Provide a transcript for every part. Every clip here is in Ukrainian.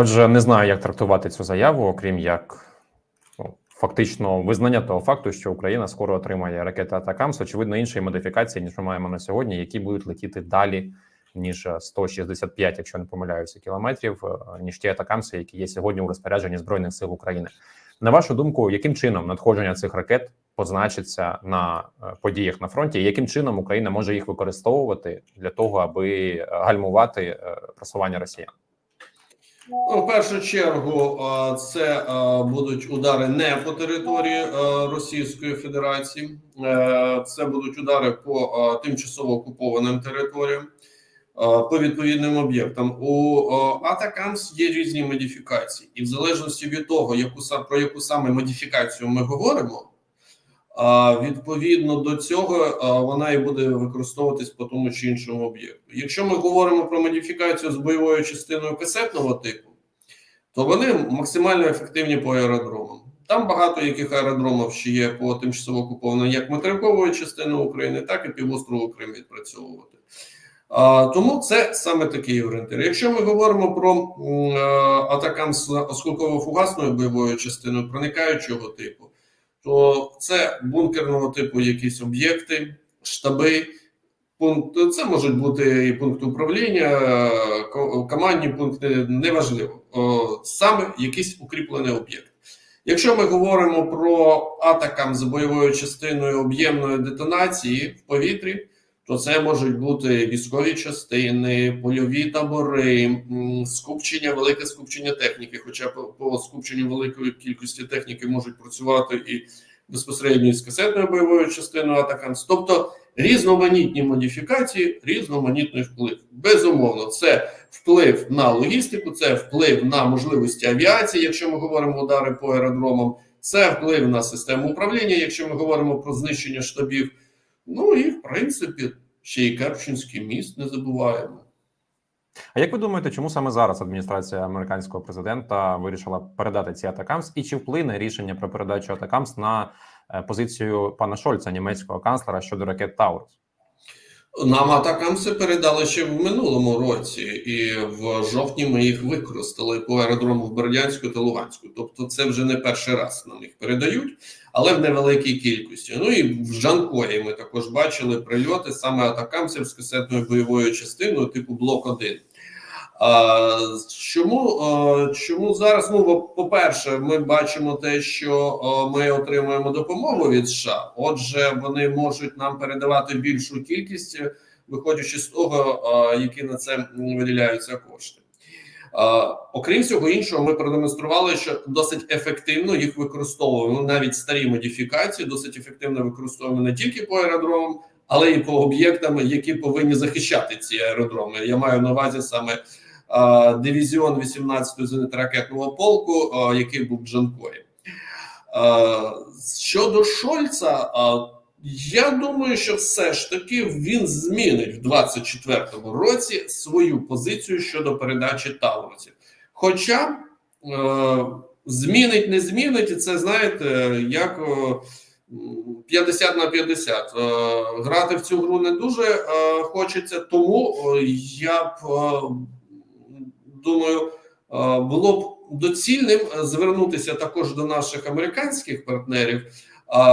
Отже, не знаю, як трактувати цю заяву, окрім як ну, фактично визнання того факту, що Україна скоро отримає ракети Атакамс, очевидно, іншої модифікації, ніж ми маємо на сьогодні, які будуть летіти далі ніж 165, якщо не помиляюся, кілометрів, е, ніж ті атакамси, які є сьогодні у розпорядженні збройних сил України. На вашу думку, яким чином надходження цих ракет позначиться на е, подіях на фронті, і яким чином Україна може їх використовувати для того, аби гальмувати е, просування росіян? Ну, в першу чергу, це будуть удари не по території Російської Федерації, Е, це будуть удари по тимчасово окупованим територіям, по відповідним об'єктам. У Атакамс є різні модифікації, і в залежності від того, яку про яку саме модифікацію ми говоримо. А відповідно до цього вона і буде використовуватись по тому чи іншому об'єкту. Якщо ми говоримо про модифікацію з бойовою частиною касетного типу, то вони максимально ефективні по аеродромам. Там багато яких аеродромів ще є по тимчасово окупованим як материкової частини України, так і півострову Крим відпрацьовувати. А, тому це саме такий орієнтир. Якщо ми говоримо про е, атакам з осколково-фугасною бойовою частиною проникаючого типу, то це бункерного типу якісь об'єкти, штаби. Пункт це можуть бути і пункти управління, командні пункти, неважливо. Саме якийсь укріплений об'єкт. Якщо ми говоримо про атакам з бойовою частиною об'ємної детонації в повітрі, то це можуть бути військові частини, польові табори, скупчення, велике скупчення техніки. Хоча по, скупченню великої кількості техніки можуть працювати і безпосередньо із касетною бойовою частиною атакам. Тобто різноманітні модифікації, різноманітний вплив. Безумовно, це вплив на логістику, це вплив на можливості авіації, якщо ми говоримо удари по аеродромам, це вплив на систему управління, якщо ми говоримо про знищення штабів. Ну і в принципі, ще й Керченський міст не забуваємо. А як ви думаєте, чому саме зараз адміністрація американського президента вирішила передати ці атакамс, і чи вплине рішення про передачу атакамс на е, позицію пана Шольца, німецького канцлера щодо ракет Таурус? Нам атакамси передали ще в минулому році, і в жовтні ми їх використали по аеродрому в Бердянську та Луганську. Тобто, це вже не перший раз нам їх передають, але в невеликій кількості. Ну і в Жанкої ми також бачили прильоти саме атакамсів з касетною бойовою частиною типу Блок 1 а, чому, чому зараз? Ну, по-перше, ми бачимо те, що ми отримуємо допомогу від США. Отже, вони можуть нам передавати більшу кількість, виходячи з того, які на це виділяються кошти. Окрім всього іншого, ми продемонстрували, що досить ефективно їх використовуємо. Навіть старі модифікації досить ефективно використовуємо не тільки по аеродромам, але й по об'єктам, які повинні захищати ці аеродроми. Я маю на увазі саме дивізіон 18-го зенітно-ракетного полку, який був в. Щодо Шольца, я думаю, що все ж таки він змінить в 24-му році свою позицію щодо передачі Таурусів. Хоча е, змінить, не змінить, і це знаєте, як е, 50 на 50. Е, грати в цю гру не дуже е, хочеться, тому я б думаю, е, було б доцільним е, звернутися також до наших американських партнерів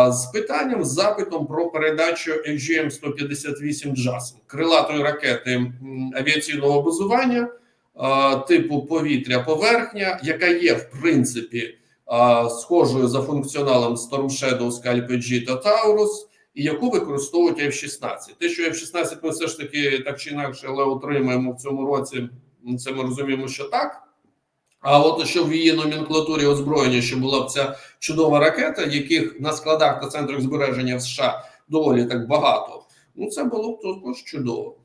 з питанням, з запитом про передачу AGM-158 JASM, крилатої ракети авіаційного базування типу повітря-поверхня, яка є в принципі схожою за функціоналом Storm Shadow, Scalp G та Taurus, і яку використовують F-16. Те, що F-16 ми все ж таки так чи інакше, але отримаємо в цьому році, це ми розуміємо, що так. А от що в її номенклатурі озброєння, що була б ця чудова ракета, яких на складах та центрах збереження в США доволі так багато. Ну це було б також чудово.